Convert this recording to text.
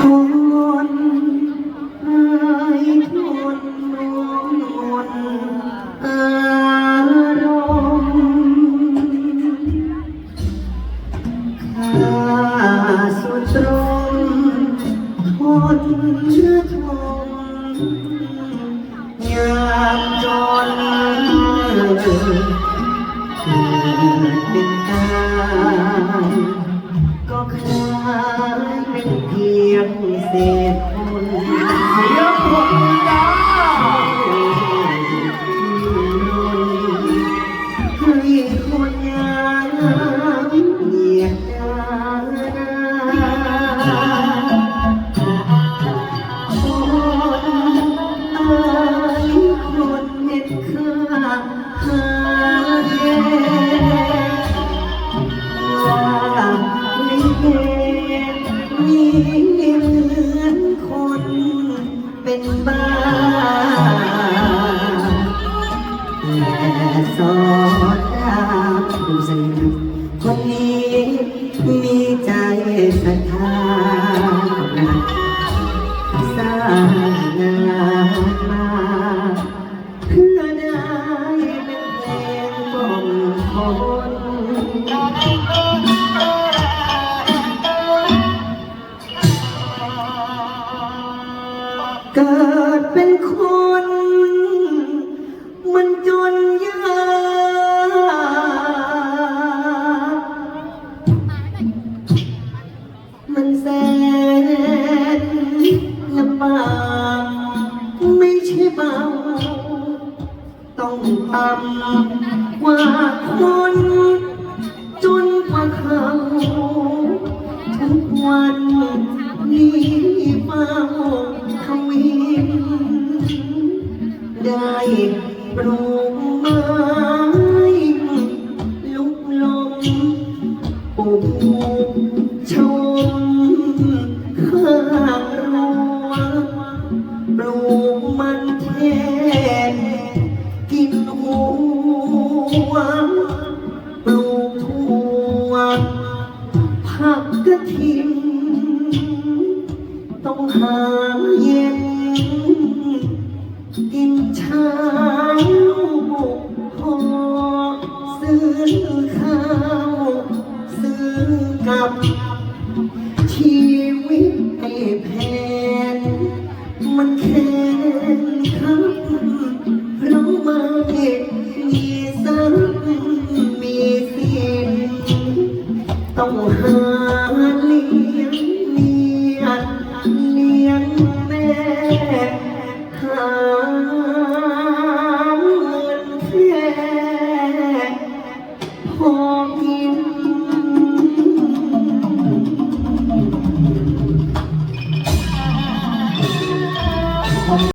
คนไอ้ทนนวลอารมณ์ข้าสุดตรงทนเชื่อทนยามจนเกิดเป็นตายก็คล้ายเป็นเพีย เศษคนเสียคนจ้า เป็นบ้าและสอดดาวดูสิครับคนนี้มีใจศรัทธาสร้างงานมาเพื่อได้เป็นเพลงกล่อมคน ต่ำกว่าคนจนกว่าเขาทุกวันนี้เฝ้าทวินได้ปลูกไม้ลุกลมปลูกชมข้างรั้ว วปลูกถั่วผักกระถินต้องหาเย็น กินเช้าพอซื้อข้าวซื้อกับชีวิตไอ้แพนมันแข็งครับ 했다고